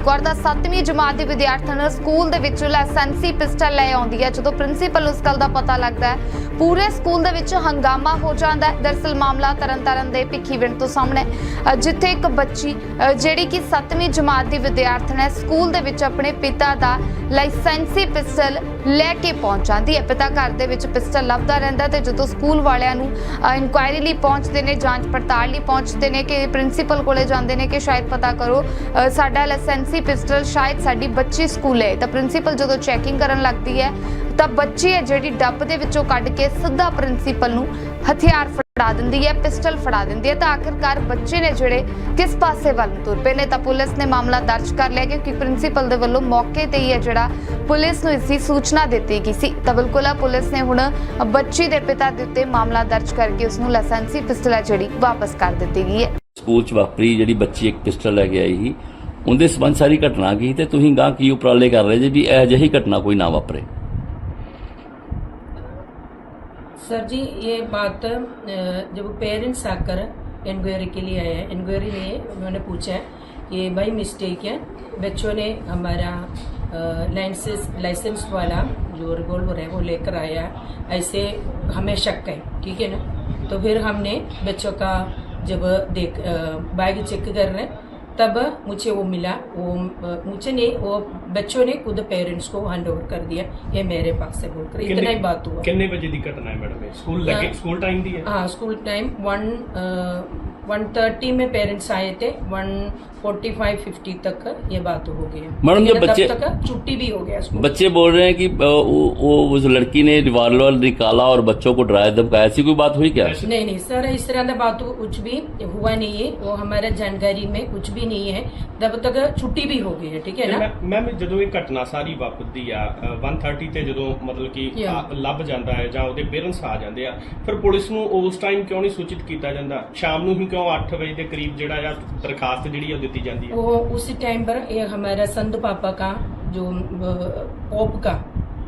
ਜਸਪ੍ਰੀਤ ਕੌਰ ਦਾ 7ਵੀਂ ਜਮਾਤ ਦੀ ਵਿਦਿਆਰਥਣ ਸਕੂਲ ਦੇ ਵਿੱਚ ਲਾਇਸੈਂਸੀ ਪਿਸਟਲ ਲੈ ਆਉਂਦੀ ਹੈ, ਜਦੋਂ ਪ੍ਰਿੰਸੀਪਲ ਉਸ ਗੱਲ ਦਾ ਪਤਾ ਲੱਗਦਾ ਹੈ, ਪੂਰੇ ਸਕੂਲ ਦੇ ਵਿੱਚ ਹੰਗਾਮਾ ਹੋ ਜਾਂਦਾ ਹੈ। ਦਰਸਲ ਮਾਮਲਾ ਤਰਨਤਾਰਨ ਦੇ ਭਿੱਖੀਵਿੰਡ ਤੋਂ ਸਾਹਮਣੇ ਜਿੱਥੇ ਇੱਕ ਬੱਚੀ ਜਿਹੜੀ ਕਿ 7ਵੀਂ ਜਮਾਤ ਦੀ ਵਿਦਿਆਰਥਣ ਹੈ, ਸਕੂਲ ਦੇ ਵਿੱਚ ਆਪਣੇ ਪਿਤਾ ਦਾ ਲਾਇਸੈਂਸੀ ਪਿਸਟਲ ਲੈ ਕੇ ਪਹੁੰਚ ਜਾਂਦੀ ਹੈ। ਪਿਤਾ ਘਰ ਦੇ ਵਿੱਚ ਪਿਸਟਲ ਲੱਭਦਾ ਰਹਿੰਦਾ ਤੇ ਜਦੋਂ ਸਕੂਲ ਵਾਲਿਆਂ ਨੂੰ ਇਨਕੁਆਇਰੀ ਲਈ ਪਹੁੰਚਦੇ ਨੇ, ਜਾਂਚ ਪੜਤਾਲ ਲਈ ਪਹੁੰਚਦੇ ਨੇ ਕਿ ਪ੍ਰਿੰਸੀਪਲ ਕੋਲੇ ਜਾਂਦੇ ਨੇ ਕਿ ਸ਼ਾਇਦ ਪਤਾ ਕਰੋ ਸਾਡਾ ਲਾਇਸੈਂਸ ਪਿਸਟਲ ਸ਼ਾਇਦ ਸਾਡੀ ਬੱਚੀ ਸਕੂਲ ਹੈ ਤਾਂ ਪ੍ਰਿੰਸੀਪਲ ਜਦੋਂ ਚੈਕਿੰਗ ਕਰਨ ਲੱਗਦੀ ਹੈ, ਤਾਂ ਬੱਚੀ ਹੈ ਜਿਹੜੀ ਡੱਬ ਦੇ ਵਿੱਚੋਂ ਕੱਢ ਕੇ ਸਿੱਧਾ ਪ੍ਰਿੰਸੀਪਲ ਨੂੰ ਹਥਿਆਰ ਫੜਾ ਦਿੰਦੀ ਹੈ, ਪਿਸਟਲ ਫੜਾ ਦਿੰਦੀ ਹੈ, ਤਾਂ ਆਖਿਰਕਾਰ ਬੱਚੇ ਨੇ ਜਿਹੜੇ ਕਿਸ ਪਾਸੇ ਵੱਲ ਤੁਰ ਪਏ ਨੇ, ਤਾਂ ਪੁਲਿਸ ਨੇ ਮਾਮਲਾ ਦਰਜ ਕਰ ਲਿਆ ਕਿਉਂਕਿ ਪ੍ਰਿੰਸੀਪਲ ਦੇ ਵੱਲੋਂ ਮੌਕੇ ਤੇ ਹੀ ਹੈ ਜਿਹੜਾ ਪੁਲਿਸ ਨੂੰ ਇਸ ਦੀ ਸੂਚਨਾ ਦਿੱਤੀ ਗਈ ਸੀ। ਤਾਂ ਬਿਲਕੁਲ ਪੁਲਿਸ ਨੇ ਹੁਣ ਬੱਚੀ ਦੇ ਪਿਤਾ ਦੇ ਉੱਤੇ ਮਾਮਲਾ ਦਰਜ ਕਰਕੇ ਉਸ ਨੂੰ ਲਾਇਸੈਂਸੀ ਪਿਸਟਲ ਹੈ ਜਿਹੜੀ ਵਾਪਸ ਕਰ ਦਿੱਤੀ ਗਈ ਹੈ। ਸਕੂਲ ਚ ਵਾਪਰੀ ਜਿਹੜੀ ਬੱਚੀ ਇੱਕ ਪਿਸਟਲ ਲੈ ਕੇ ਆਈ ਸੀ ਉਹਦੇ ਸਬੰਧ ਸਾਰੀ ਘਟਨਾ ਕੀ ਤੇ ਤੁਸੀਂ ਗਾਂ ਕੀ ਉਪਰਾਲੇ ਕਰ ਰਹੇ ਜੀ ਵੀ ਇਹ ਜਿਹੀ ਘਟਨਾ ਕੋਈ ਨਾ ਵਾਪਰੇ सर जी ये बात अ, जब पेरेंट्स आकर इंक्वायरी के लिए आए हैं इंक्वायरी में उन्होंने पूछा है कि भाई मिस्टेक है बच्चों ने हमारा लाइसेंस लाइसेंस वाला जो रिवॉल्वर है वो लेकर आया है ऐसे हमें शक है ठीक है ना तो फिर हमने बच्चों का जब देख अ, बैग चेक कर रहे हैं तब मुझे वो मिला वो मुझे ने वो बच्चों ने खुद पेरेंट्स को हैंड ओवर कर दिया ये मेरे पास से बोलकर। इतना ही बात हुआ। कितने बजे दिक्कत ना है मैडम स्कूल हाँ। लगे स्कूल टाइम दिया हाँ school time one one thirty में पेरेंट्स आए थे वन फोर्टी फाइव फिफ्टी तक ये बात हो गई है। मैडम, ये लेकिन तब बच्चे- तक छुट्टी भी हो गया स्कूल बच्चे बोल रहे हैं कि अ, वो वो उस लड़की ने रिवॉल्वर निकाला और बच्चों को डराया धमकाया ऐसी कोई बात हुई क्या नहीं नहीं सर इस तरह का बात कुछ भी हुआ नहीं है वो हमारे जानकारी में कुछ भी नहीं है तब तक छुट्टी भी हो गई है ठीक है ना ਮੈਮ ਜਦੋਂ ਇਹ ਘਟਨਾ ਸਾਰੀ ਵਾਪਰਦੀ ਆ ਅ, 130 ਤੇ ਜਦੋਂ ਮਤਲਬ ਕਿ Yeah. ਆ, ਲੱਭ ਜਾਂਦਾ ਹੈ ਜਾਂ ਉਹਦੇ ਪੇਰੈਂਟਸ ਆ ਜਾਂਦੇ ਆ ਫਿਰ ਪੁਲਿਸ ਨੂੰ ਉਸ ਟਾਈਮ ਕਿਉਂ ਨਹੀਂ ਸੂਚਿਤ ਕੀਤਾ ਜਾਂਦਾ ਸ਼ਾਮ ਨੂੰ ਹੀ ਕਿਉਂ 8 ਵਜੇ ਦੇ ਕਰੀਬ ਜਿਹੜਾ ਆ ਦਰਖਾਸਤ ਜਿਹੜੀ ਆ ਉਹ ਦਿੱਤੀ ਜਾਂਦੀ ਹੈ वो उसी टाइम पर ये हमारा संत पापा का जो पोप का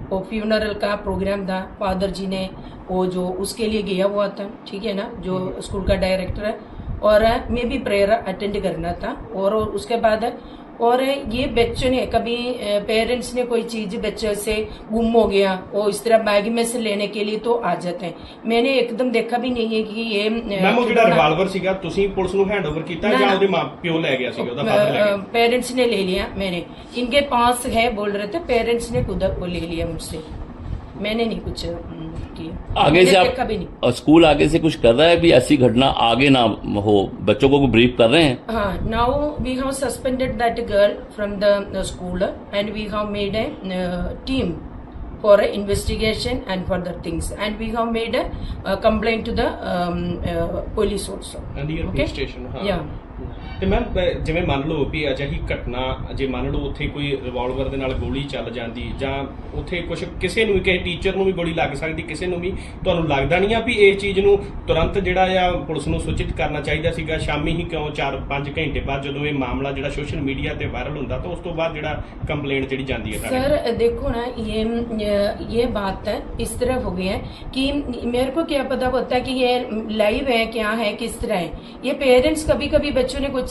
वो फ्यूनरल का प्रोग्राम था फादर जी ने वो जो उसके लिए गया हुआ था ठीक है ना जो स्कूल का डायरेक्टर है और मैं भी प्रेयर अटेंड करना था और उसके बाद और ये बच्चों ने कभी पेरेंट्स ने कोई चीज बच्चे से गुम हो गया वो इस तरह बैग में से लेने के लिए तो आ जाते हैं मैंने एकदम देखा भी नहीं है कि ये ਮੈਮ ਉਹ ਜਿਹੜਾ ਰਿਵਾਲਵਰ ਸੀਗਾ ਤੁਸੀਂ ਪੁਲਿਸ ਨੂੰ ਹੈਂਡਓਵਰ ਕੀਤਾ ਨਾ, ਜਾਂ ਨਾ। ਉਹਦੇ ਮਾਂ ਪਿਓ ਲੈ ਗਿਆ ਸੀਗਾ ਉਹਦਾ ਫਾਦਰ ਲੈ ਗਿਆ पेरेंट्स ने ले लिया मैंने इनके पास है बोल रहे थे पेरेंट्स ने खुद वो ले लिया मुझसे मैंने नहीं कुछ की है। आगे से आप कभी नहीं। और स्कूल आगे से कुछ कर रहा है? अभी ऐसी घटना आगे ना हो बच्चों को ब्रीफ कर रहे हैं? हाँ now we have suspended that girl from the school and we have made a team for a investigation and for things and we have made a complaint to the police also ਤੇ ma'am ਜਿਵੇਂ ਮੰਨ ਲਓ ਵੀ ਅਜਿਹੀ ਘਟਨਾ ਜੇ ਮੰਨ ਲਓ ਉੱਥੇ ਕੋਈ ਰਿਵਾਲਵਰ ਦੇ ਨਾਲ ਗੋਲੀ ਚੱਲ ਜਾਂਦੀ ਜਾਂ ਉੱਥੇ ਕੁਝ ਕਿਸੇ ਨੂੰ ਵੀ ਕਿਸੇ ਟੀਚਰ ਨੂੰ ਵੀ ਗੋਲੀ ਲੱਗ ਸਕਦੀ ਕਿਸੇ ਨੂੰ ਵੀ ਤੁਹਾਨੂੰ ਲੱਗਦਾ ਨਹੀਂ ਆ ਵੀ ਇਸ ਚੀਜ਼ ਨੂੰ ਤੁਰੰਤ ਜਿਹੜਾ ਆ ਪੁਲਿਸ ਨੂੰ ਸੂਚਿਤ ਕਰਨਾ ਚਾਹੀਦਾ ਸੀਗਾ ਸ਼ਾਮੀ ਹੀ ਕਿਉਂ 4-5 ਘੰਟੇ ਬਾਅਦ ਜਦੋਂ ਇਹ ਮਾਮਲਾ ਜਿਹੜਾ ਸੋਸ਼ਲ ਮੀਡੀਆ ਤੇ ਵਾਇਰਲ ਹੁੰਦਾ ਤਾਂ ਉਸ ਤੋਂ ਬਾਅਦ ਜਿਹੜਾ ਕੰਪਲੇਂਟ ਜਿਹੜੀ ਜਾਂਦੀ ਹੈ ਸਾਡੇ सर देखो ना ये ये बात है इस तरह हो गई है कि मेरे को क्या पता होता है कि ये लाइव है क्या है किस तरह है ये पेरेंट्स कभी कभी बच्चों ने कुछ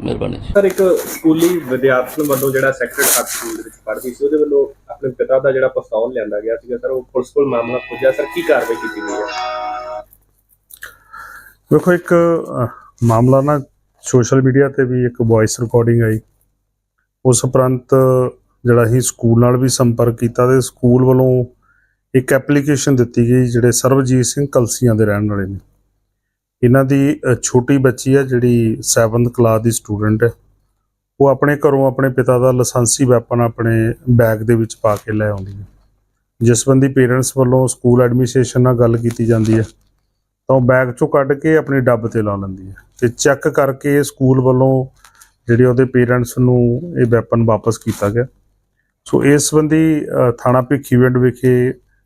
ਮਿਹਰਬਾਨੀ ਸਰ ਇੱਕ ਸਕੂਲੀ ਵਿਦਿਆਰਥਣ ਵੱਲੋਂ ਜਿਹੜਾ ਸੈਕਟਰ ਹਾਰਟ ਸਕੂਲ ਦੇ ਵਿੱਚ ਪੜ੍ਹਦੀ ਸੀ ਉਹਦੇ ਵੱਲੋਂ ਆਪਣੇ ਪਿਤਾ ਦਾ ਜਿਹੜਾ ਪਸਤੌਲ ਲਿਆਂਦਾ ਗਿਆ ਸੀਗਾ। ਸਰ ਉਹ ਪੁਲਿਸ ਕੋਲ ਮਾਮਲਾ ਪੁੱਜਿਆ। ਸਰ ਕੀ ਕਾਰਵਾਈ ਕੀਤੀ ਗਈ ਹੈ? ਵੇਖੋ ਇੱਕ ਮਾਮਲਾ ਨਾ ਸੋਸ਼ਲ ਮੀਡੀਆ ਤੇ ਵੀ ਇੱਕ ਵੌਇਸ ਰਿਕਾਰਡਿੰਗ ਆਈ। ਉਸ ਉਪਰੰਤ ਜਿਹੜਾ ਅਸੀਂ ਸਕੂਲ ਨਾਲ ਵੀ ਸੰਪਰਕ ਕੀਤਾ ਤੇ ਸਕੂਲ ਵੱਲੋਂ ਇੱਕ ਐਪਲੀਕੇਸ਼ਨ ਦਿੱਤੀ ਗਈ ਜਿਹੜੇ ਸਰਵਜੀਤ ਸਿੰਘ ਕਲਸੀਆਂ ਦੇ ਰਹਿਣ ਵਾਲੇ ਨੇ। ਇਹਨਾਂ ਦੀ ਛੋਟੀ ਬੱਚੀ ਆ ਜਿਹੜੀ 7th ਕਲਾਸ ਦੀ ਸਟੂਡੈਂਟ ਹੈ। ਉਹ ਆਪਣੇ ਘਰੋਂ ਆਪਣੇ ਪਿਤਾ ਦਾ ਲਾਇਸੈਂਸੀ ਵੈਪਨ ਆਪਣੇ ਬੈਗ ਦੇ ਵਿੱਚ ਪਾ ਕੇ ਲੈ ਆਉਂਦੀ ਹੈ। ਜਿਸ ਸੰਬੰਧੀ ਪੇਰੈਂਟਸ ਵੱਲੋਂ ਸਕੂਲ ਐਡਮਿਨਿਸਟ੍ਰੇਸ਼ਨ ਨਾਲ ਗੱਲ ਕੀਤੀ ਜਾਂਦੀ ਹੈ। ਤਾਂ ਉਹ ਬੈਗ ਚੋਂ ਕੱਢ ਕੇ ਆਪਣੀ ਡੱਬ ਤੇ ਲਾ ਲੈਂਦੀ ਹੈ ਤੇ ਚੈੱਕ ਕਰਕੇ ਸਕੂਲ ਵੱਲੋਂ ਜਿਹੜੇ ਉਹਦੇ ਪੇਰੈਂਟਸ ਨੂੰ ਇਹ ਵੈਪਨ ਵਾਪਸ ਕੀਤਾ ਗਿਆ। ਸੋ ਇਸ ਸੰਬੰਧੀ ਥਾਣਾ ਭਿੱਖੀਵਿੰਡ ਵਿਖੇ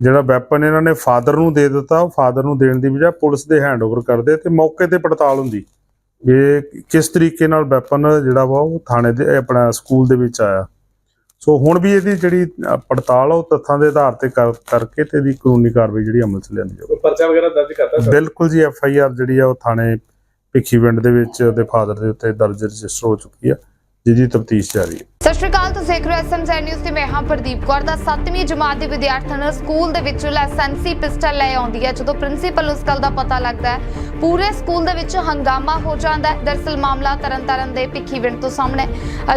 ਜਿਹੜਾ ਵੈਪਨ ਇਹਨਾਂ ਨੇ ਫਾਦਰ ਨੂੰ ਦੇ ਦਿੱਤਾ ਉਹ ਫਾਦਰ ਨੂੰ ਦੇਣ ਦੀ ਬਜਾਏ ਪੁਲਿਸ ਦੇ ਹੈਂਡਓਵਰ ਕਰਦੇ ਤੇ ਮੌਕੇ ਤੇ ਪੜਤਾਲ ਹੁੰਦੀ। ਇਹ ਕਿਸ ਤਰੀਕੇ ਨਾਲ ਵੈਪਨ ਜਿਹੜਾ ਵਾ ਉਹ ਥਾਣੇ ਦੇ ਆਪਣਾ ਸਕੂਲ ਦੇ ਵਿੱਚ ਆਇਆ। ਸੋ ਹੁਣ ਵੀ ਇਹਦੀ ਜਿਹੜੀ ਪੜਤਾਲ ਉਹ ਤੱਥਾਂ ਦੇ ਆਧਾਰ ਤੇ ਕਰ- ਕਰਕੇ ਤੇ ਇਹਦੀ ਕਾਨੂੰਨੀ ਕਾਰਵਾਈ ਜਿਹੜੀ ਅਮਲ ਚ ਲਿਆਂਦੀ ਜਾਊਗੀ। ਪਰਚਾ ਵਗੈਰਾ ਦਰਜ ਕਰਤਾ ਬਿਲਕੁਲ ਜੀ ਐਫ ਆਈ ਆਰ ਜਿਹੜੀ ਆ ਉਹ ਥਾਣੇ ਭਿੱਖੀਵਿੰਡ ਦੇ ਵਿੱਚ ਉਹਦੇ ਫਾਦਰ ਦੇ ਉੱਤੇ ਦਰਜ ਰਜਿਸਟਰ ਹੋ ਚੁੱਕੀ ਆ। ਜਿਹਦੀ ਤਫਤੀਸ਼ ਜਾਰੀ ਹੈ। ਸਤਿ ਸ਼੍ਰੀ ਅਕਾਲ, ਤੁਸੀਂ ਦੇਖ ਰਹੇ ਹੋ ਐਸਐਮਜ਼ੈਡ ਨਿਊਜ਼ ਤੇ ਮੈਂ ਹਾਂ ਪ੍ਰਦੀਪ ਕੌਰ। ਦਾ 7ਵੀਂ ਜਮਾਤ ਦੇ ਵਿਦਿਆਰਥਣ ਸਕੂਲ ਦੇ ਵਿੱਚ ਲਾਇਸੈਂਸੀ ਪਿਸਟਲ ਲੈ ਆਉਂਦੀ ਹੈ, ਜਦੋਂ ਪ੍ਰਿੰਸੀਪਲ ਉਸ ਗੱਲ ਦਾ ਪਤਾ ਲੱਗਦਾ ਹੈ, ਪੂਰੇ ਸਕੂਲ ਦੇ ਵਿੱਚ ਹੰਗਾਮਾ ਹੋ ਜਾਂਦਾ ਹੈ। ਦਰਸਲ ਮਾਮਲਾ ਤਰਨਤਾਰਨ ਦੇ ਭਿੱਖੀਵਿੰਡ ਤੋਂ ਸਾਹਮਣੇ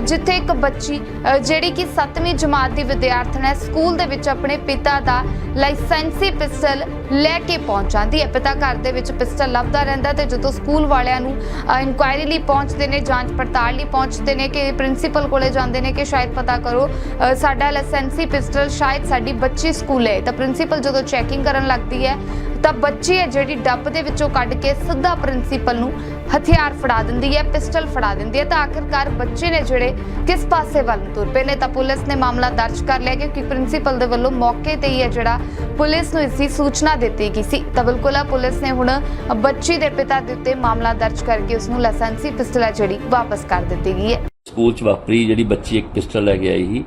ਜਿੱਥੇ ਇੱਕ ਬੱਚੀ ਜਿਹੜੀ ਕਿ 7ਵੀਂ ਜਮਾਤ ਦੀ ਵਿਦਿਆਰਥਣ ਹੈ, ਸਕੂਲ ਦੇ ਵਿੱਚ ਆਪਣੇ ਪਿਤਾ ਦਾ ਲਾਇਸੈਂਸੀ ਪਿਸਟਲ ਲੈ ਕੇ ਪਹੁੰਚ ਜਾਂਦੀ ਹੈ। ਪਿਤਾ ਘਰ ਦੇ ਵਿੱਚ ਪਿਸਟਲ ਲੱਭਦਾ ਰਹਿੰਦਾ ਤੇ ਜਦੋਂ ਸਕੂਲ ਵਾਲਿਆਂ ਨੂੰ ਇਨਕੁਆਇਰੀ ਲਈ ਪਹੁੰਚਦੇ ਨੇ, ਜਾਂਚ ਪੜਤਾਲ ਲਈ ਪਹੁੰਚਦੇ ਨੇ ਕਿ ਪ੍ਰਿੰਸੀਪਲ ਕੋਲੇ ਜਾਂਦੇ ਨੇ ਕਿ ਸ਼ਾਇਦ ਪਤਾ ਕਰੋ ਅ, ਸਾਡਾ ਲਾਇਸੈਂਸੀ ਪਿਸਟਲ ਸ਼ਾਇਦ ਸਾਡੀ ਬੱਚੀ ਸਕੂਲ ਹੈ ਤਾਂ ਪ੍ਰਿੰਸੀਪਲ ਜਦੋਂ ਚੈਕਿੰਗ ਕਰਨ ਲੱਗਦੀ ਹੈ ਤਾਂ ਬੱਚੀ ਹੈ ਜਿਹੜੀ ਡੱਬ ਦੇ ਵਿੱਚੋਂ ਕੱਢ ਕੇ ਸਿੱਧਾ ਪ੍ਰਿੰਸੀਪਲ ਨੂੰ ਹਥਿਆਰ ਫੜਾ ਦਿੰਦੀ ਹੈ ਪਿਸਟਲ ਫੜਾ ਦਿੰਦੀ ਹੈ ਤਾਂ ਆਖਿਰਕਾਰ ਬੱਚੇ ਨੇ ਜਿਹੜੇ ਕਿਸ ਪਾਸੇ ਵੱਲ ਨੂੰ ਤੁਰ ਪਏ ਨੇ ਤਾਂ ਪੁਲਿਸ ਨੇ ਮਾਮਲਾ ਦਰਜ ਕਰ ਲਿਆ ਕਿਉਂਕਿ ਪ੍ਰਿੰਸੀਪਲ ਦੇ ਵੱਲੋਂ ਮੌਕੇ ਤੇ ਹੀ ਹੈ ਜਿਹੜਾ ਪੁਲਿਸ ਨੂੰ ਇਸ ਦੀ ਸੂਚਨਾ ਦਿੱਤੀ ਗਈ ਸੀ। ਤਾਂ ਬਿਲਕੁਲ ਪੁਲਿਸ ਨੇ ਹੁਣ ਬੱਚੀ ਦੇ ਪਿਤਾ ਦੇ ਉੱਤੇ ਮਾਮਲਾ ਦਰਜ ਕਰਕੇ ਉਸ ਨੂੰ ਲਾਇਸੈਂਸੀ ਪਿਸਟਲ ਹੈ ਜਿਹੜੀ ਵਾਪਸ ਕਰ ਦਿੱਤੀ ਗਈ ਹੈ ਸਕੂਲ ਚ ਵਾਪਰੀ ਜਿਹੜੀ ਬੱਚੀ ਇੱਕ ਪਿਸਟਲ ਲੈ ਕੇ ਆਈ ਸੀ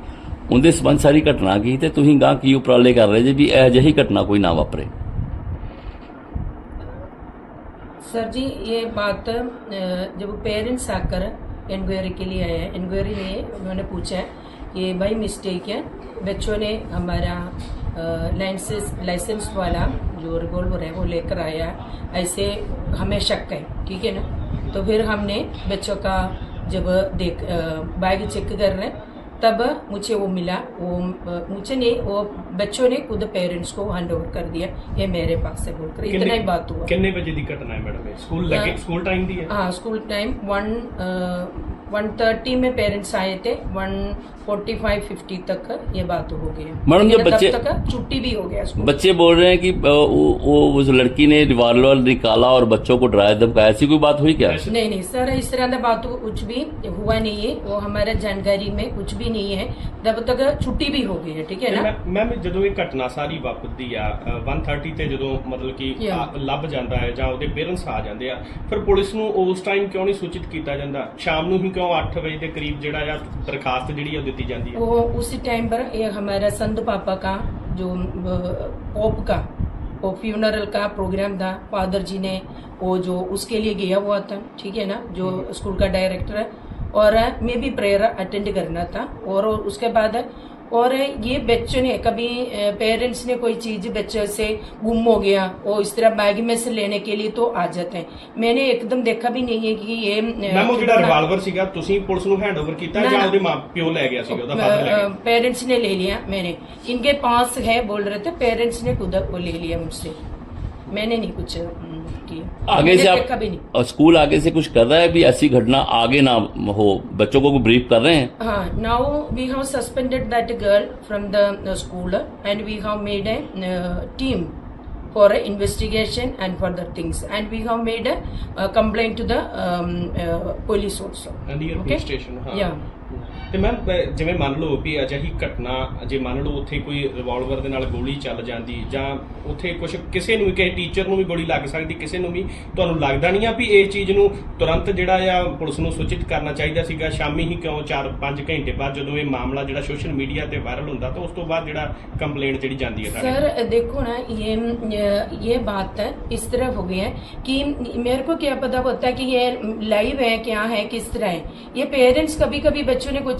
ਉਹਦੇ ਸਬੰਧ ਸਾਰੀ ਘਟਨਾ ਕੀ ਤੇ ਤੁਸੀਂ ਗਾਂ ਕੀ ਉਪਰਾਲੇ ਕਰ ਰਹੇ ਜੇ ਵੀ ਇਹ ਜਿਹੀ ਘਟਨਾ ਕੋਈ ਨਾ ਵਾਪਰੇ सर जी ये बात अ, जब पेरेंट्स आकर इंक्वायरी के लिए आए हैं इंक्वायरी में उन्होंने पूछा है कि भाई मिस्टेक है बच्चों ने हमारा लाइसेंस लाइसेंस वाला जो रिवॉल्वर है वो लेकर आया है ऐसे हमें शक है ठीक है ना तो फिर हमने बच्चों का जब देख बैग चेक कर रहे तब मुझे वो मिला। वो मुझे ने वो बच्चों ने खुद पेरेंट्स को हैंड ओवर कर दिया ये मेरे पास से बोलकर। इतना ही बात हुआ। कितने बजे दिक्कत ना है मैडम? स्कूल लगे स्कूल टाइम दिया हाँ school time one one thirty में पेरेंट्स आए थे वन फोर्टी फाइव फिफ्टी तक ये बात हो गई मैडम, जब लेकिन तब बच्चे- तक छुट्टी भी हो गया स्कूल बच्चे बोल रहे हैं कि अ, वो वो उस लड़की ने रिवॉल्वर निकाला और बच्चों को डराया धमकाया ऐसी कोई बात हुई क्या नहीं नहीं सर इस तरह का बात कुछ भी हुआ नहीं है वो हमारे जानकारी में कुछ भी नहीं है तब तक छुट्टी भी हो गई है ठीक है ना ਮੈਮ ਜਦੋਂ ਇਹ ਘਟਨਾ ਸਾਰੀ ਵਾਪਰਦੀ ਆ ਅ, 130 ਤੇ ਜਦੋਂ ਮਤਲਬ ਕਿ Yeah. ਆ, ਲੱਭ ਜਾਂਦਾ ਹੈ ਜਾਂ ਉਹਦੇ ਪੇਰੈਂਟਸ ਆ ਜਾਂਦੇ ਆ ਫਿਰ ਪੁਲਿਸ ਨੂੰ ਉਸ ਟਾਈਮ ਕਿਉਂ ਨਹੀਂ ਸੂਚਿਤ ਕੀਤਾ ਜਾਂਦਾ ਸ਼ਾਮ ਨੂੰ ਹੀ क्यों 8 बजे के करीब जड़ा या दरखास्त जड़ी है दी जाती है वो उसी टाइम पर ये हमारा संत पापा का जो पोप का वो फ्यूनरल का प्रोग्राम था फादर जी ने वो जो उसके लिए गया हुआ था ठीक है ना जो स्कूल का डायरेक्टर है और मैं भी प्रेयर अटेंड करना था और उसके बाद और ये बच्चों ने कभी पेरेंट्स ने कोई चीज बच्चे से गुम हो गया वो इस तरह बैग में से लेने के लिए तो आ जाते हैं मैंने एकदम देखा भी नहीं है कि ये ਮੈਮ ਉਹ ਜਿਹੜਾ ਰਿਵਾਲਵਰ ਸੀਗਾ ਤੁਸੀਂ ਪੁਲਿਸ ਨੂੰ ਹੈਂਡਓਵਰ ਕੀਤਾ ਨਾ, ਜਾਂ ਨਾ। ਉਹਦੇ ਮਾਂ ਪਿਓ ਲੈ ਗਿਆ ਸੀਗਾ ਉਹਦਾ ਫਾਦਰ ਲੈ ਗਿਆ पेरेंट्स ने ले लिया मैंने इनके पास है बोल रहे थे पेरेंट्स ने खुद वो ले लिया मुझसे मैंने नहीं कुछ आगे से आप कभी नहीं। और स्कूल आगे से कुछ कर रहा है अभी? ऐसी घटना आगे ना हो? बच्चों को ब्रीफ कर रहे हैं? हाँ now we have suspended that girl from the school and we have made a team for investigation and for the things and we have made a to the police also station ਤੇ ma'am ਜਿਵੇਂ ਮੰਨ ਲਓ ਵੀ ਅਜਿਹੀ ਘਟਨਾ ਜੇ ਮੰਨ ਲਓ ਉੱਥੇ ਕੋਈ ਰਿਵਾਲਵਰ ਦੇ ਨਾਲ ਗੋਲੀ ਚੱਲ ਜਾਂਦੀ ਜਾਂ ਉੱਥੇ ਕੁਝ ਕਿਸੇ ਨੂੰ ਵੀ ਕਿਸੇ ਟੀਚਰ ਨੂੰ ਵੀ ਗੋਲੀ ਲੱਗ ਸਕਦੀ ਕਿਸੇ ਨੂੰ ਵੀ ਤੁਹਾਨੂੰ ਲੱਗਦਾ ਨਹੀਂ ਆ ਵੀ ਇਸ ਚੀਜ਼ ਨੂੰ ਤੁਰੰਤ ਜਿਹੜਾ ਆ ਪੁਲਿਸ ਨੂੰ ਸੂਚਿਤ ਕਰਨਾ ਚਾਹੀਦਾ ਸੀਗਾ ਸ਼ਾਮੀ ਹੀ ਕਿਉਂ 4-5 ਘੰਟੇ ਬਾਅਦ ਜਦੋਂ ਇਹ ਮਾਮਲਾ ਜਿਹੜਾ ਸੋਸ਼ਲ ਮੀਡੀਆ ਤੇ ਵਾਇਰਲ ਹੁੰਦਾ ਤਾਂ ਉਸ ਤੋਂ ਬਾਅਦ ਜਿਹੜਾ ਕੰਪਲੇਂਟ ਜਿਹੜੀ ਜਾਂਦੀ ਹੈ ਸਾਡੇ सर देखो ना ये ये बात है इस तरह हो गई है कि मेरे को क्या पता होता है कि ये लाइव है क्या है किस तरह है ये पेरेंट्स कभी कभी बच्चों ने कुछ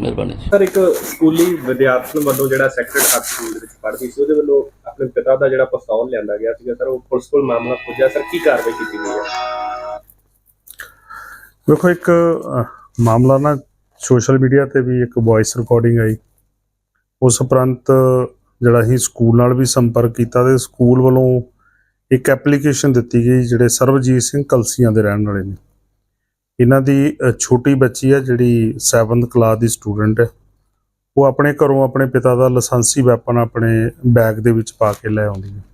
ਮਿਹਰਬਾਨੀ ਜੀ। ਸਰ ਇੱਕ ਸਕੂਲੀ ਵਿਦਿਆਰਥਣ ਵੱਲੋਂ ਜਿਹੜਾ ਸੈਕਟਰਡ ਹਾਰਟ ਸਕੂਲ ਦੇ ਵਿੱਚ ਪੜ੍ਹਦੀ ਸੀ ਉਹਦੇ ਵੱਲੋਂ ਆਪਣੇ ਪਿਤਾ ਦਾ ਜਿਹੜਾ ਪਸਤੌਲ ਲਿਆਂਦਾ ਗਿਆ ਸੀਗਾ। ਸਰ ਉਹ ਪੁਲਿਸ ਕੋਲ ਮਾਮਲਾ ਪੁੱਜਿਆ। ਸਰ ਕੀ ਕਾਰਵਾਈ ਕੀਤੀ ਗਈ ਹੈ? ਵੇਖੋ ਇੱਕ ਮਾਮਲਾ ਨਾ ਸੋਸ਼ਲ ਮੀਡੀਆ ਤੇ ਵੀ ਇੱਕ ਵੌਇਸ ਰਿਕਾਰਡਿੰਗ ਆਈ। ਉਸ ਉਪਰੰਤ ਜਿਹੜਾ ਹੀ ਸਕੂਲ ਨਾਲ ਵੀ ਸੰਪਰਕ ਕੀਤਾ ਤੇ ਸਕੂਲ ਵੱਲੋਂ ਇੱਕ ਐਪਲੀਕੇਸ਼ਨ ਦਿੱਤੀ ਗਈ ਜਿਹੜੇ ਸਰਵਜੀਤ ਸਿੰਘ ਕਲਸੀਆਂ ਦੇ ਰਹਿਣ ਵਾਲੇ ਨੇ। ਇਹਨਾਂ ਦੀ ਛੋਟੀ ਬੱਚੀ ਹੈ ਜਿਹੜੀ 7th ਕਲਾਸ ਦੀ ਸਟੂਡੈਂਟ ਹੈ ਉਹ ਆਪਣੇ ਘਰੋਂ ਆਪਣੇ ਪਿਤਾ ਦਾ ਲਾਇਸੈਂਸੀ ਵੈਪਨ ਆਪਣੇ ਬੈਗ ਦੇ ਵਿੱਚ ਪਾ ਕੇ ਲੈ ਆਉਂਦੀ ਹੈ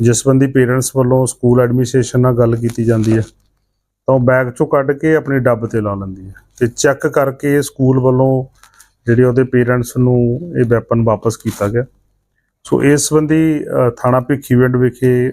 ਜਿਸ ਬੰਦੀ ਪੇਰੈਂਟਸ ਵੱਲੋਂ ਸਕੂਲ ਐਡਮਿਨਿਸਟ੍ਰੇਸ਼ਨ ਨਾਲ ਗੱਲ ਕੀਤੀ ਜਾਂਦੀ ਹੈ ਤਾਂ ਉਹ ਬੈਗ ਚੋਂ ਕੱਢ ਕੇ ਆਪਣੀ ਡੱਬ ਤੇ ਲਾ ਲੈਂਦੀ ਹੈ ਤੇ ਚੈੱਕ ਕਰਕੇ ਸਕੂਲ ਵੱਲੋਂ ਜਿਹੜੇ ਉਹਦੇ ਪੇਰੈਂਟਸ ਨੂੰ ਇਹ ਵੈਪਨ ਵਾਪਸ ਕੀਤਾ ਗਿਆ। ਸੋ ਇਸ ਸੰਬੰਧੀ ਥਾਣਾ ਭਿੱਖੀਵਿੰਡ ਵਿਖੇ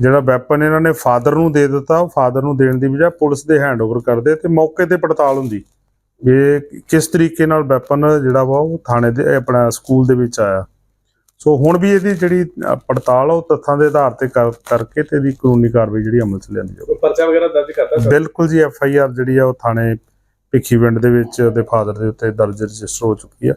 ਜਿਹੜਾ ਵੈਪਨ ਇਹਨਾਂ ਨੇ ਫਾਦਰ ਨੂੰ ਦੇ ਦਿੱਤਾ ਉਹ ਫਾਦਰ ਨੂੰ ਦੇਣ ਦੀ ਬਜਾਏ ਪੁਲਿਸ ਦੇ ਹੈਂਡਓਵਰ ਕਰਦੇ ਤੇ ਮੌਕੇ ਤੇ ਪੜਤਾਲ ਹੁੰਦੀ। ਵੀ ਇਹ ਕਿਸ ਤਰੀਕੇ ਨਾਲ ਵੈਪਨ ਜਿਹੜਾ ਵਾ ਉਹ ਥਾਣੇ ਦੇ ਆਪਣਾ ਸਕੂਲ ਦੇ ਵਿੱਚ ਆਇਆ। ਸੋ ਹੁਣ ਵੀ ਇਹਦੀ ਜਿਹੜੀ ਪੜਤਾਲ ਉਹ ਤੱਥਾਂ ਦੇ ਆਧਾਰ ਤੇ ਕਰ- ਕਰਕੇ ਤੇ ਇਹਦੀ ਕਾਨੂੰਨੀ ਕਾਰਵਾਈ ਜਿਹੜੀ ਅਮਲ 'ਚ ਲਿਆਂਦੀ ਜਾਊਗੀ ਪਰਚਾ ਵਗੈਰਾ ਦਰਜ ਕਰਤਾ ਬਿਲਕੁਲ ਜੀ ਐਫ ਆਈ ਆਰ ਜਿਹੜੀ ਆ ਉਹ ਥਾਣੇ ਭਿੱਖੀਵਿੰਡ ਦੇ ਵਿੱਚ ਉਹਦੇ ਫਾਦਰ ਦੇ ਉੱਤੇ ਦਰਜ ਰਜਿਸਟਰ ਹੋ ਚੁੱਕੀ ਆ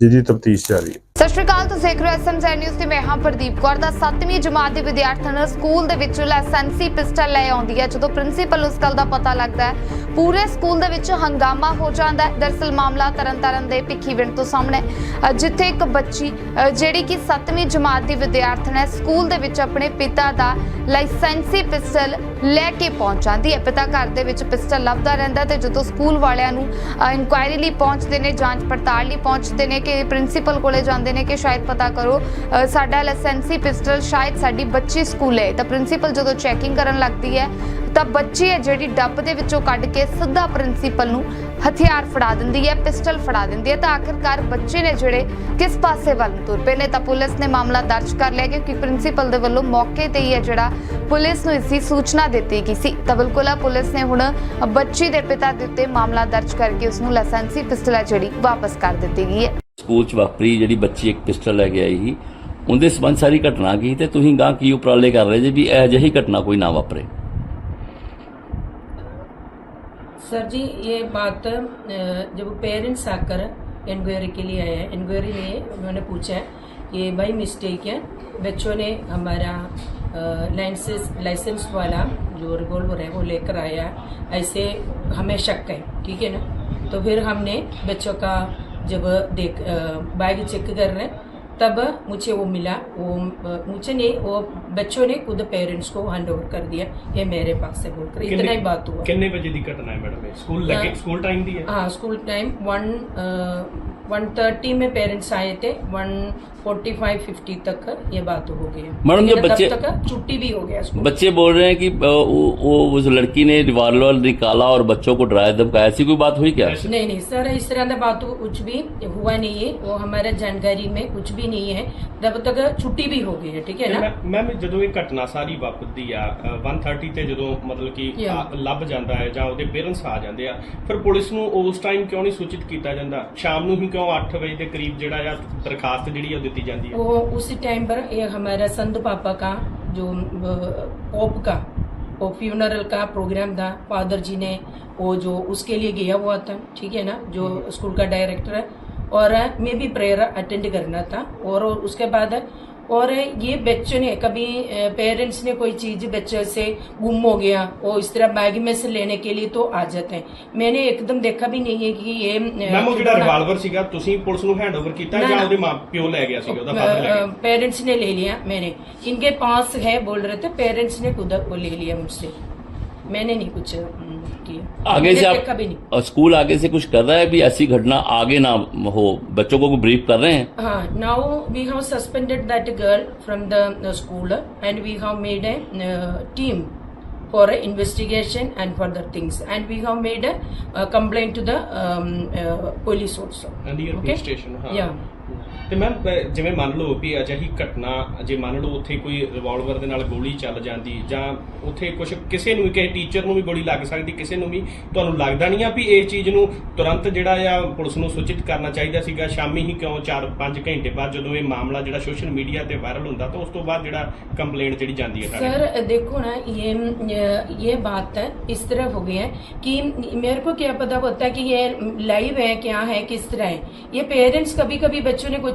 ਜਿਹਦੀ ਤਫਤੀਸ਼ ਜਾਰੀ ਹੈ। ਸਤਿ ਸ਼੍ਰੀ ਅਕਾਲ, ਤੁਸੀਂ ਦੇਖ ਰਹੇ ਹੋ ਐਸਐਮਜ਼ੈਡ ਨਿਊਜ਼ ਤੇ ਮੈਂ ਹਾਂ ਪ੍ਰਦੀਪ ਕੌਰ। ਦਾ 7ਵੀਂ ਜਮਾਤ ਦੀ ਵਿਦਿਆਰਥਣ ਸਕੂਲ ਦੇ ਵਿੱਚ ਲਾਇਸੈਂਸੀ ਪਿਸਟਲ ਲੈ ਆਉਂਦੀ ਹੈ, ਜਦੋਂ ਪ੍ਰਿੰਸੀਪਲ ਉਸ ਗੱਲ ਦਾ ਪਤਾ ਲੱਗਦਾ ਹੈ, ਪੂਰੇ ਸਕੂਲ ਦੇ ਵਿੱਚ ਹੰਗਾਮਾ ਹੋ ਜਾਂਦਾ ਹੈ। ਦਰਸਲ ਮਾਮਲਾ ਤਰਨਤਾਰਨ ਦੇ ਭਿੱਖੀਵਿੰਡ ਤੋਂ ਸਾਹਮਣੇ ਜਿੱਥੇ ਇੱਕ ਬੱਚੀ ਜਿਹੜੀ ਕਿ 7ਵੀਂ ਜਮਾਤ ਦੀ ਵਿਦਿਆਰਥਣ ਹੈ, ਸਕੂਲ ਦੇ ਵਿੱਚ ਆਪਣੇ ਪਿਤਾ ਦਾ ਲਾਇਸੈਂਸੀ ਪਿਸਟਲ ਲੈ ਕੇ ਪਹੁੰਚ ਜਾਂਦੀ ਹੈ। ਪਿਤਾ ਘਰ ਦੇ ਵਿੱਚ ਪਿਸਟਲ ਲੱਭਦਾ ਰਹਿੰਦਾ ਤੇ ਜਦੋਂ ਸਕੂਲ ਵਾਲਿਆਂ ਨੂੰ ਇਨਕੁਆਇਰੀ ਲਈ ਪਹੁੰਚਦੇ ਨੇ, ਜਾਂਚ ਪੜਤਾਲ ਲਈ ਪਹੁੰਚਦੇ ਨੇ ਕਿ ਪ੍ਰਿੰਸੀਪਲ ਕੋਲੇ ਜਾਂਦੇ ਨੇ ਕਿ ਸ਼ਾਇਦ ਪਤਾ ਕਰੋ ਸਾਡਾ ਲਾਇਸੈਂਸੀ ਪਿਸਟਲ ਸ਼ਾਇਦ ਸਾਡੀ ਬੱਚੀ ਸਕੂਲ ਹੈ। ਤਾਂ ਪ੍ਰਿੰਸੀਪਲ ਜਦੋਂ ਚੈਕਿੰਗ ਕਰਨ ਲੱਗਦੀ ਹੈ, ਤਾਂ ਬੱਚੀ ਹੈ ਜਿਹੜੀ ਡੱਬ ਦੇ ਵਿੱਚੋਂ ਕੱਢ ਕੇ ਸਿੱਧਾ ਪ੍ਰਿੰਸੀਪਲ ਨੂੰ ਹਥਿਆਰ ਫੜਾ ਦਿੰਦੀ ਹੈ, ਪਿਸਟਲ ਫੜਾ ਦਿੰਦੀ ਹੈ। ਤਾਂ ਆਖਿਰਕਾਰ ਬੱਚੇ ਨੇ ਜਿਹੜੇ ਕਿਸ ਪਾਸੇ ਵੱਲ ਤੁਰ ਪਏ ਨੇ, ਤਾਂ ਪੁਲਿਸ ਨੇ ਮਾਮਲਾ ਦਰਜ ਕਰ ਲਿਆ ਕਿਉਂਕਿ ਪ੍ਰਿੰਸੀਪਲ ਦੇ ਵੱਲੋਂ ਮੌਕੇ ਤੇ ਹੀ ਹੈ ਜਿਹੜਾ ਪੁਲਿਸ ਨੂੰ ਇਸ ਦੀ ਸੂਚਨਾ ਦਿੱਤੀ ਗਈ ਸੀ। ਤਾਂ ਬਿਲਕੁਲ ਆ, ਪੁਲਿਸ ਨੇ ਹੁਣ ਬੱਚੀ ਦੇ ਪਿਤਾ ਦੇ ਉੱਤੇ ਮਾਮਲਾ ਦਰਜ ਕਰਕੇ ਉਸ ਨੂੰ ਲਾਇਸੈਂਸੀ ਪਿਸਟਲ ਹੈ ਜਿਹੜੀ ਵਾਪਸ ਕਰ ਦਿੱਤੀ ਗਈ ਹੈ। ਸਕੂਲ ਚ ਵਾਪਰੀ ਜਿਹੜੀ ਬੱਚੀ ਇੱਕ ਪਿਸਟਲ ਲੈ ਕੇ ਆਈ ਸੀ ਉਹਦੇ ਸੰਬੰਧ ਸਾਰੀ ਘਟਨਾ ਕੀ ਤੇ ਤੁਸੀਂ ਗਾਂ ਕੀ ਉਪਰਾਲੇ ਕਰ ਰਹੇ ਜੇ ਵੀ ਇਹ ਜਿਹੀ ਘਟਨਾ ਕੋਈ ਨਾ ਵਾਪਰੇ सर जी ये बात अ, जब पेरेंट्स आकर इंक्वायरी के लिए आए हैं इंक्वायरी में उन्होंने पूछा है कि भाई मिस्टेक है बच्चों ने हमारा लाइसेंस लाइसेंस वाला जो रिवॉल्वर है वो लेकर आया है ऐसे हमें शक है ठीक है ना तो फिर हमने बच्चों का जब देख बैग चेक कर रहे तब मुझे वो मिला। वो मुझे ने वो बच्चों ने खुद पेरेंट्स को हैंड ओवर कर दिया ये मेरे पास से बोलकर। इतना ही बात हुआ। कितने बजे दिक्कत घटना है मैडम? स्कूल लगे हाँ। स्कूल टाइम दिया हाँ? School time one one thirty में पेरेंट्स आए थे वन फोर्टी फाइव फिफ्टी तक ये बात हो गई मैडम, जो लेकिन बच्चे- तब तक छुट्टी भी हो गया स्कूल बच्चे बोल रहे हैं कि अ, वो, वो उस लड़की ने रिवॉल्वर निकाला और बच्चों को डराया धमकाया ऐसी कोई बात हुई क्या नहीं नहीं सर इस तरह का बात कुछ भी हुआ नहीं है वो हमारे जानकारी में कुछ भी नहीं है तब तक छुट्टी भी हो गई है ठीक है ना ਮੈਮ ਜਦੋਂ ਇਹ ਘਟਨਾ ਸਾਰੀ ਵਾਪਰਦੀ ਆ ਅ, 130 ਤੇ ਜਦੋਂ ਮਤਲਬ ਕਿ Yeah. ਆ, ਲੱਭ ਜਾਂਦਾ ਹੈ ਜਾਂ ਉਹਦੇ ਪੇਰੈਂਟਸ ਆ ਜਾਂਦੇ ਆ ਫਿਰ ਪੁਲਿਸ ਨੂੰ ਉਸ ਟਾਈਮ ਕਿਉਂ ਨਹੀਂ ਸੂਚਿਤ ਕੀਤਾ ਜਾਂਦਾ ਸ਼ਾਮ ਨੂੰ ਹੀ ਕਿਉਂ 8 ਵਜੇ ਦੇ ਕਰੀਬ ਜਿਹੜਾ ਆ ਦਰਖਾਸਤ ਜਿਹੜੀ ਆ ਉਹ ਦਿੱਤੀ ਜਾਂਦੀ ਹੈ वो उसी टाइम पर ये हमारा संत पापा का जो पोप का वो फ्यूनरल का प्रोग्राम था फादर जी ने वो जो उसके लिए गया हुआ था ठीक है ना जो स्कूल का डायरेक्टर है और मैं भी प्रेयर अटेंड करना था और उसके बाद और ये बच्चों ने कभी पेरेंट्स ने कोई चीज बच्चे से गुम हो गया वो इस तरह बैग में से लेने के लिए तो आ जाते हैं मैंने एकदम देखा भी नहीं है कि ये ਮੈਮ ਉਹ ਜਿਹੜਾ ਰਿਵਾਲਵਰ ਸੀਗਾ ਤੁਸੀਂ ਪੁਲਿਸ ਨੂੰ ਹੈਂਡਓਵਰ ਕੀਤਾ ਨਾ, ਜਾਂ ਨਾ। ਉਹਦੇ ਮਾਂ ਪਿਓ ਲੈ ਗਿਆ ਸੀਗਾ ਉਹਦਾ ਫਾਦਰ ਲੈ ਗਿਆ पेरेंट्स ने ले लिया मैंने इनके पास है बोल रहे थे पेरेंट्स ने खुद वो ले लिया मुझसे मैंने नहीं कुछ की है। आगे से आप कभी नहीं। स्कूल आगे से कुछ कर रहा है अभी ऐसी घटना आगे ना हो? बच्चों को ब्रीफ कर रहे हैं? हाँ now we have suspended that girl from the school and we have made a team for investigation and for the things and we have made a complain to the police also station या ਤੇ ma'am ਜਿਵੇਂ ਮੰਨ ਲਓ ਵੀ ਅਜਿਹੀ ਘਟਨਾ ਜੇ ਮੰਨ ਲਓ ਉੱਥੇ ਕੋਈ ਰਿਵਾਲਵਰ ਦੇ ਨਾਲ ਗੋਲੀ ਚੱਲ ਜਾਂਦੀ ਜਾਂ ਉੱਥੇ ਕੁਝ ਕਿਸੇ ਨੂੰ ਵੀ ਕਿਸੇ ਟੀਚਰ ਨੂੰ ਵੀ ਗੋਲੀ ਲੱਗ ਸਕਦੀ ਕਿਸੇ ਨੂੰ ਵੀ ਤੁਹਾਨੂੰ ਲੱਗਦਾ ਨਹੀਂ ਆ ਵੀ ਇਸ ਚੀਜ਼ ਨੂੰ ਤੁਰੰਤ ਜਿਹੜਾ ਆ ਪੁਲਿਸ ਨੂੰ ਸੂਚਿਤ ਕਰਨਾ ਚਾਹੀਦਾ ਸੀਗਾ ਸ਼ਾਮੀ ਹੀ ਕਿਉਂ 4-5 ਘੰਟੇ ਬਾਅਦ ਜਦੋਂ ਇਹ ਮਾਮਲਾ ਜਿਹੜਾ ਸੋਸ਼ਲ ਮੀਡੀਆ ਤੇ ਵਾਇਰਲ ਹੁੰਦਾ ਤਾਂ ਉਸ ਤੋਂ ਬਾਅਦ ਜਿਹੜਾ ਕੰਪਲੇਂਟ ਜਿਹੜੀ ਜਾਂਦੀ ਹੈ ਤੁਹਾਡੇ सर देखो ना ये ये बात है इस तरह हो गई है कि मेरे को क्या पता होता है कि ये लाइव है क्या है किस तरह है ये पेरेंट्स कभी कभी बच्चों ने कुछ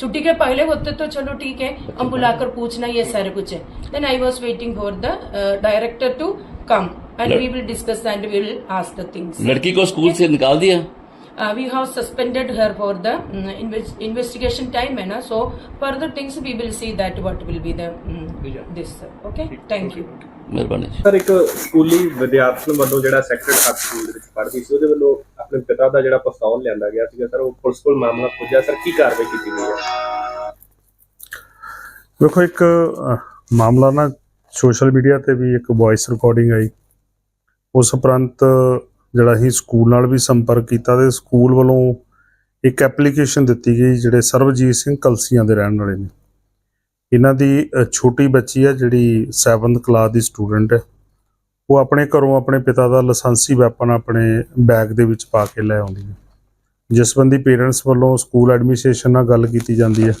छुट्टी के पहले होते तो चलो ठीक है हम बुलाकर पूछना ये सारे कुछ है then I was waiting for the director to come and we will discuss and we will ask the things लड़की को स्कूल से निकाल दिया uh, we have suspended her for the mm, inves- investigation time है ना so further things we will see that what will be the mm, Yeah. this okay thank you ਮਿਹਰਬਾਨੀ ਜੀ। Sir ਇੱਕ ਸਕੂਲੀ ਵਿਦਿਆਰਥਣ ਵੱਲੋਂ ਜਿਹੜਾ ਸੈਕਟਰ ਹੱਥ ਸਕੂਲ ਦੇ ਵਿੱਚ ਪੜ੍ਹਦੀ ਸੀ ਉਹਦੇ ਵੱਲੋਂ ਆਪਣੇ ਪਿਤਾ ਦਾ ਜਿਹੜਾ ਪਸਤੌਲ ਲਿਆਂਦਾ ਗਿਆ ਸੀਗਾ। ਸਰ ਉਹ ਪੁਲਿਸ ਕੋਲ ਮਾਮਲਾ ਪੁੱਜਿਆ। ਸਰ ਕੀ ਕਾਰਵਾਈ ਕੀਤੀ ਗਈ ਵੇਖੋ ਇੱਕ ਮਾਮਲਾ ਨਾ ਸੋਸ਼ਲ ਮੀਡੀਆ ਤੇ ਵੀ ਇੱਕ ਵੌਇਸ ਰਿਕਾਰਡਿੰਗ ਆਈ। ਉਸ ਉਪਰੰਤ ਜਿਹੜਾ ਹੀ ਸਕੂਲ ਨਾਲ ਵੀ ਸੰਪਰਕ ਕੀਤਾ ਤੇ ਸਕੂਲ ਵੱਲੋਂ ਇੱਕ ਐਪਲੀਕੇਸ਼ਨ ਦਿੱਤੀ ਗਈ ਜਿਹੜੇ ਸਰਬਜੀਤ ਸਿੰਘ ਕਲਸੀਆਂ ਦੇ ਰਹਿਣ ਵਾਲੇ ਨੇ। ਇਹਨਾਂ ਦੀ ਛੋਟੀ ਬੱਚੀ ਆ ਜਿਹੜੀ 7th ਕਲਾਸ ਦੀ ਸਟੂਡੈਂਟ ਹੈ ਉਹ ਆਪਣੇ ਘਰੋਂ ਆਪਣੇ ਪਿਤਾ ਦਾ ਲਾਇਸੈਂਸੀ ਵੈਪਨ ਆਪਣੇ ਬੈਗ ਦੇ ਵਿੱਚ ਪਾ ਕੇ ਲੈ ਆਉਂਦੀ ਹੈ ਜਿਸ ਬੰਦੀ ਪੇਰੈਂਟਸ ਵੱਲੋਂ ਸਕੂਲ ਐਡਮਿਨਿਸਟ੍ਰੇਸ਼ਨ ਨਾਲ ਗੱਲ ਕੀਤੀ ਜਾਂਦੀ ਹੈ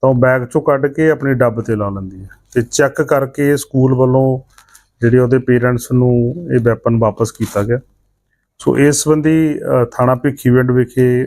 ਤਾਂ ਉਹ ਬੈਗ ਚੋਂ ਕੱਢ ਕੇ ਆਪਣੀ ਡੱਬ ਤੇ ਲਾ ਲੈਂਦੀ ਹੈ ਤੇ ਚੈੱਕ ਕਰਕੇ ਸਕੂਲ ਵੱਲੋਂ ਜਿਹੜੇ ਉਹਦੇ ਪੇਰੈਂਟਸ ਨੂੰ ਇਹ ਵੈਪਨ ਵਾਪਸ ਕੀਤਾ ਗਿਆ। ਸੋ ਇਸ ਸੰਬੰਧੀ ਥਾਣਾ ਭਿੱਖੀਵਿੰਡ ਵਿਖੇ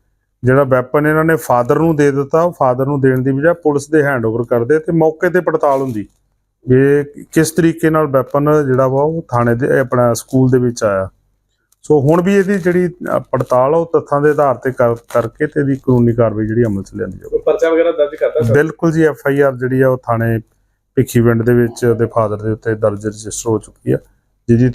ਜਿਹੜਾ ਵੈਪਨ ਇਹਨਾਂ ਨੇ ਫਾਦਰ ਨੂੰ ਦੇ ਦਿੱਤਾ ਉਹ ਫਾਦਰ ਨੂੰ ਦੇਣ ਦੀ ਬਜਾਏ ਪੁਲਿਸ ਦੇ ਹੈਂਡਓਵਰ ਕਰਦੇ ਤੇ ਮੌਕੇ ਤੇ ਪੜਤਾਲ ਹੁੰਦੀ। ਇਹ ਕਿਸ ਤਰੀਕੇ ਨਾਲ ਵੈਪਨ ਜਿਹੜਾ ਵਾ ਉਹ ਥਾਣੇ ਦੇ ਆਪਣਾ ਸਕੂਲ ਦੇ ਵਿੱਚ ਆਇਆ। ਸੋ ਹੁਣ ਵੀ ਇਹਦੀ ਜਿਹੜੀ ਪੜਤਾਲ ਉਹ ਤੱਥਾਂ ਦੇ ਆਧਾਰ ਤੇ ਕਰ- ਕਰਕੇ ਤੇ ਇਹਦੀ ਕਾਨੂੰਨੀ ਕਾਰਵਾਈ ਜਿਹੜੀ ਅਮਲ 'ਚ ਲਿਆਂਦੀ ਜਾਊਗੀ। ਪਰਚਾ ਵਗੈਰਾ ਦਰਜ ਕਰਤਾ ਸਰ? ਬਿਲਕੁਲ ਜੀ ਐਫ ਆਈ ਆਰ ਜਿਹੜੀ ਆ ਉਹ ਥਾਣੇ ਭਿੱਖੀਵਿੰਡ ਦੇ ਵਿੱਚ ਉਹਦੇ ਫਾਦਰ ਦੇ ਉੱਤੇ ਦਰਜ ਰਜਿਸਟਰ ਹੋ ਚੁੱਕੀ ਆ। ਜਿਹਦੀ